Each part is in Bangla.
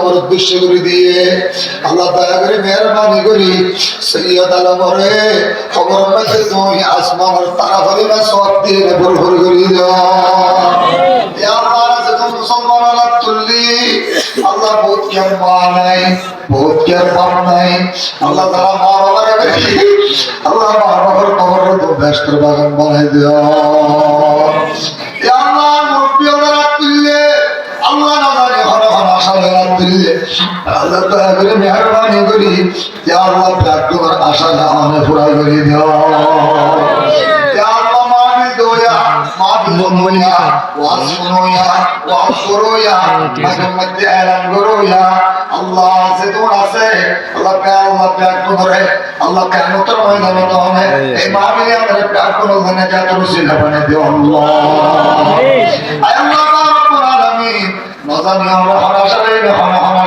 আলমর উদ্দেশ্য করে দিয়ে আল্লাহ দয়া করে মেহরবানি করি। সৈয়দ আলমরে খবর পাইছে তুমি আসমানের তারা ফলিমা সব দিয়ে ভুল ভুল করি আল্লাহ বহুত কেন মা নাই, বহুত কেন বাপ নাই। আল্লাহ তারা মা বাবার আল্লাহ ইয়া আল্লাহ মুরব্বী ওরা তুললে আল্লাহ না জানে হর হর আশা লাগা তুললে আল্লাহ দয়া করে মেহরবানি করি ইয়া আল্লাহ প্রাকৃতিক আশা না অনেক পুরা করে দিও ইয়া দোয়া ওয়াজ শুনো ওয়াজ করো মাঝে মধ্যে এলান করো আল্লাহ আছে তোমার আছে আল্লাহ প্যার আল্লাহ প্যার করে আল্লাহ কেন তোর ময়দানে তো হবে এই মাহফিলে আমাদের প্যার করে ওখানে যা তোর সিনা বানিয়ে দিও আল্লাহ আল্লাহ রাব্বুল আলামিন নজানি আমরা হনাসালে হনা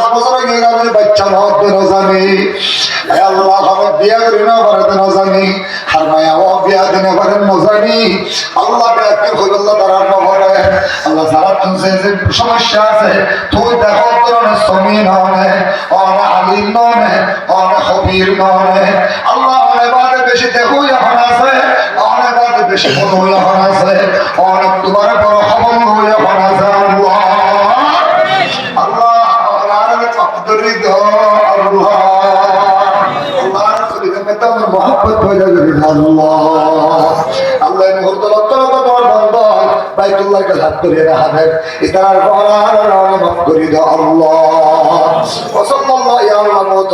পাঁচ বছর হয়ে গেল বাচ্চা না হতে জানি আল্লাহ হনে বিয়া করি না পারে না জানি হার মায়া ও বিয়া দিনে পারে না জানি আল্লাহ বিয়া কি হইল আল্লাহ তারা না পারে আল্লাহ সারা তুমি যে সমস্যা আছে, তুই দেখো তোর সমীন হনে অনে আলিম ননে অনে খবির ননে আল্লাহ অনেক বাদে বেশি দেখো এখন আছে, অনেক বাদে বেশি মন এখন আছে। অনেক তোমার আমার মহব্বত হয়ে যাবে আল্লাহ। মুহূর্তে লক্ষ লক্ষ তোমার বন্ধ বাইতুল্লাহকে হাত করিয়ে রাখা দেখ ইতার মাফ করি আল্লাহ।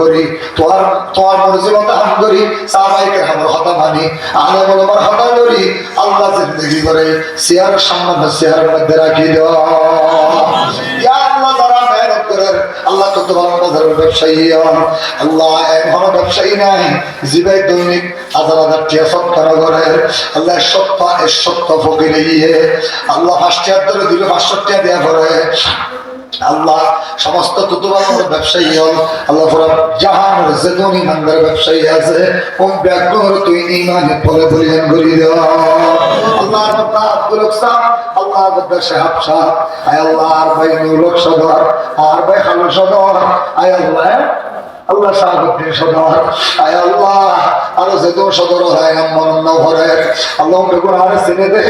করি, তোমার তোমার মর্জিমতে হাম করি সাহাবাইকে আমার হতা মানি। আলে বলে আমার হতা করি, আল্লাহ জিন্দগি করে চেয়ারের সামনে চেয়ারের মধ্যে রাখি দাও। আল্লাহ মেহনত আল্লাহ আল্লাহ নাই দৈনিক হাজার আল্লাহ সত্য গিয়ে আল্লাহ দেওয়া আল্লাহ সমস্ত ব্যবসায়ী হল। আল্লাহ যে ইমানদার ব্যবসায়ী আছে। তুই ইমানে পরে করি দেওয়া আল্লাহ সাহেব আল্লাহ, আর ভাই সদর, আর ভাই সদর। আল্লাহ সদর। আল্লাহ সদর হয় আল্লাহ বেগুন আর চিনে দে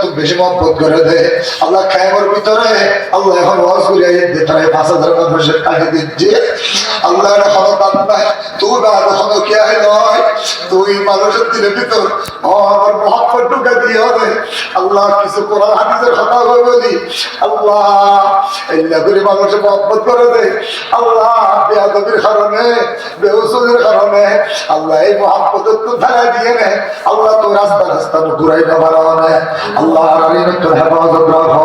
তো বেশি মহব্বত করে দে। আল্লাহ খাইমর ভিতরে, আল্লাহ এখন ওয়াজ করে দে তারা পাঁচ হাজার মানুষের কাজে দিচ্ছে। আল্লাহ এটা খবর দান নাই তুই না কখনো কে আয় নয় তুই মানুষের দিনের ভিতর আমার ঢুকে দিয়ে হবে। আল্লাহ কিছু কোরআন হাদিসের কথা কই বলি? আল্লাহ করে মানুষের মহব্বত করে দে। আল্লাহ, বেয়াদবির কারণে বেউসুলের কারণে, আল্লাহ এই মহাব্বতের তো ধারা দিয়ে আল্লাহ তো রাস্তা রাস্তা ঘুরাই না বাড়াও আল্লাহ আলীন তোর হেফাজত রাখো।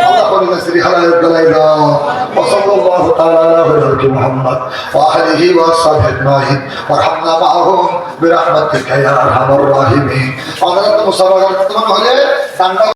بنصر حلال الدلائل وصلى الله تعالى على خير محمد وآله وأصحابه أجمعين وارحمنا معهم برحمتك يا أرحم الراحمين. أنا أنت مصابة